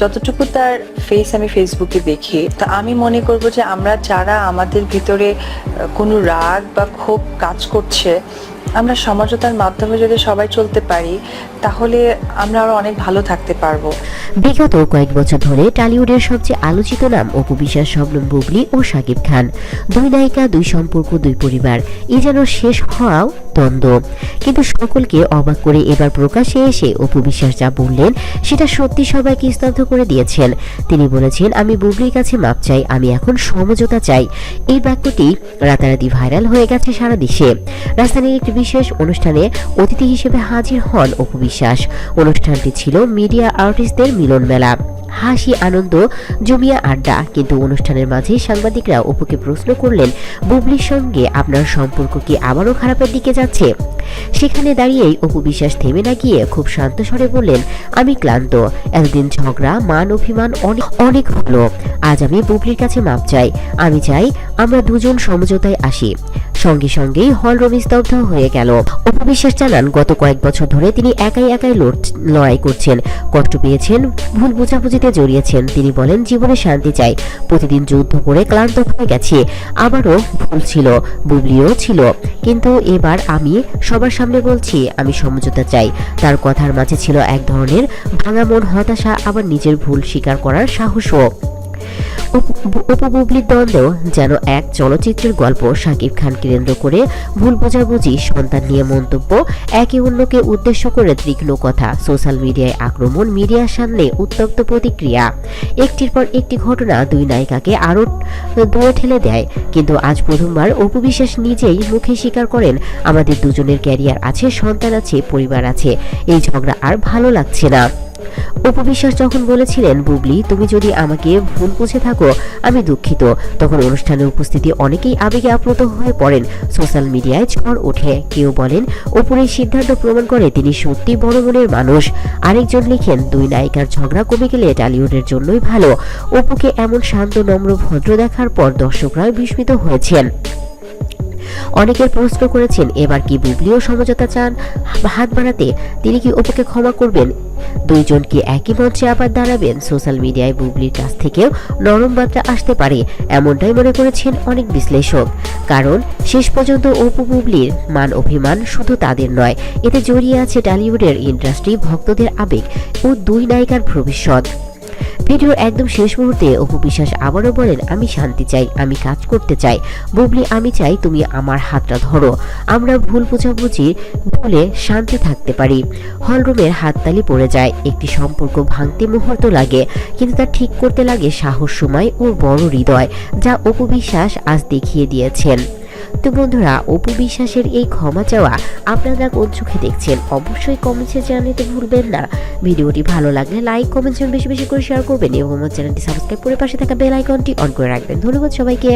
যতটুকু তার ফেস আমি ফেসবুকে দেখি, তা আমি মনে করব যে আমরা যারা আমাদের ভিতরে কোনো রাগ বা ক্ষোভ কাজ করছে, আমরা সমঝোতার মাধ্যমে যদি সবাই চলতে পারি, তাহলে আমরা আরও অনেক ভালো থাকতে পারব। বিগত কয়েক বছর ধরে টালিউডের সবচেয়ে আলোচিত নাম অপু বিশ্বাস, শবনম বুবলি ও শাকিব খান। দুই নায়িকা, দুই সম্পর্ক, দুই পরিবার। এ যেন শেষ হওয়াও দ্বন্দ্ব। কিন্তু সকলকে অবাক করে এবার প্রকাশ্যে এসে অপু বিশ্বাস যা বললেন, সেটা সত্যি সবাইকে স্তব্ধ করে দিয়েছেন। তিনি বলেছেন, আমি বুবলির কাছে মাপ চাই, আমি এখন সমঝোতা চাই। এই বাক্যটি রাতারাতি ভাইরাল হয়ে গেছে সারা দেশে। রাজধানীর একটি বিশেষ অনুষ্ঠানে অতিথি হিসেবে হাজির হন অপু বিশ্বাস। অনুষ্ঠানটি ছিল মিডিয়া আর্টিস্টদের মিলন মেলা। হাসি, আনন্দ, জমিয়া আড্ডা। কিন্তু অনুষ্ঠানের মাঝে সাংবাদিকরা অপুকে প্রশ্ন করলেন, বুবলির সঙ্গে আপনার সম্পর্ক কি আবারও খারাপের দিকে যাচ্ছে? সেখানে দাঁড়িয়েই অপু বিশ্বাস থেমে না গিয়ে খুব শান্ত স্বরে বললেন, আমি ক্লান্ত। এতদিন ঝগড়া, মান, অভিমান অনেক অনেক হলো। আজ আমি বুবলির কাছে মাপ চাই। আমি চাই আমরা দুজন সমঝোতায় আসি। সঙ্গে সঙ্গেই হল রুম স্তব্ধ হয়ে গেল। অপু বিশ্বাস জানান, গত কয়েক বছর ধরে তিনি একাই একাই লড়- লড়াই করছেন। কষ্ট পেয়েছেন, ভুল বোঝাবুঝিতে জড়িয়েছেন। তিনি বলেন, জীবনে শান্তি চাই। প্রতিদিন যুদ্ধ করে ক্লান্ত হয়ে গেছি। আবারও ভুল ছিল, বুবলিও ছিল। কিন্তু এবার আমি সবার সামনে বলছি, আমি সমঝোতা চাই। তার কথার মাঝে ছিল এক ধরনের ভাঙা মন হতাশা, আবার নিজের ভুল স্বীকার করার সাহসও। উপবুবলির দ্বন্দ্ব যেন এক চলচ্চিত্রের গল্প শাকিব খানকে কেন্দ্র করে ভুল বোঝাবুঝি, সন্তান নিয়ে মন্তব্য, একে অন্যকে উদ্দেশ্য করে তীক্ষ্ণ কথা, সোশ্যাল মিডিয়ায় আক্রমণ, মিডিয়ার সামনে উত্তপ্ত প্রতিক্রিয়া। একটির পর একটি ঘটনা দুই নায়িকাকে আরও দূরে ঠেলে দেয়। কিন্তু আজ প্রথমবার অপু বিশ্বাস নিজেই মুখে স্বীকার করেন, আমাদের দুজনের ক্যারিয়ার আছে, সন্তান আছে, পরিবার আছে, এই ঝগড়া আর ভালো লাগছে না। অপু বিশ্বাস যখন বলেছিলেন, বুবলি, তুমি যদি আমাকে ভুল বুঝে থাকো, আমি দুঃখিত। তখন অনুষ্ঠানে উপস্থিতি অনেকেই আবেগে আপ্লুত হয়ে পড়েন। সোশ্যাল মিডিয়ায় ঝড় ওঠে। কেউ বলেন এই সিদ্ধান্ত প্রমাণ করে তিনি সত্যি বড় মনের মানুষ। আরেকজন লিখেন, দুই নায়িকার ঝগড়া কমে গেলে টালিউডের জন্যই ভালো। অপুকে এমন শান্ত, নম্র, ভদ্র দেখার পর দর্শকরা বিস্মিত হয়েছেন। অনেকের প্রশ্ন করেছেন, এবার কি বুবলিও সমঝোতা চান? হাত বাড়াতে তিনি কি অপুকে ক্ষমা করবেন? দুইজন কি একই মঞ্চে আবার দাঁড়াবেন? সোশ্যাল মিডিয়ায় বুবলির কাছ থেকেও নরম বার্তা আসতে পারে, এমনটাই মনে করেছেন অনেক বিশ্লেষক। কারণ, শেষ পর্যন্ত অপু বুবলির মান অভিমান শুধু তাদের নয়, এতে জড়িয়ে আছে টলিউডের ইন্ডাস্ট্রি ভক্তদের আবেগ ও দুই নায়িকার ভবিষ্যৎ। ভিডিওর একদম শেষ মুহূর্তে অপু বিশ্বাস আবারও বলেন, আমি শান্তি চাই, আমি কাজ করতে চাই। বুবলি, আমি চাই তুমি আমার হাতটা ধরো। আমরা ভুল বোঝাবুঝি ভুলে শান্তি থাকতে পারি। হলরুমের হাততালি পড়ে যায়, একটি সম্পর্ক ভাঙতে মুহূর্ত লাগে, কিন্তু তা ঠিক করতে লাগে সাহস, সময় ও বড় হৃদয়, যা অপু বিশ্বাস আজ দেখিয়ে দিয়েছেন। তো বন্ধুরা, অপু বিশ্বাসের এই ক্ষমা চাওয়া আপনারা কোন চোখে দেখছেন, অবশ্যই কমেন্টসে জানাতে ভুলবেন না। ভিডিওটি ভালো লাগলে লাইক কমেন্টস বেশি বেশি করে শেয়ার করবেন এবং আমার চ্যানেলটি সাবস্ক্রাইব করে পাশে থাকা বেল আইকনটি অন করে রাখবেন। ধন্যবাদ সবাইকে।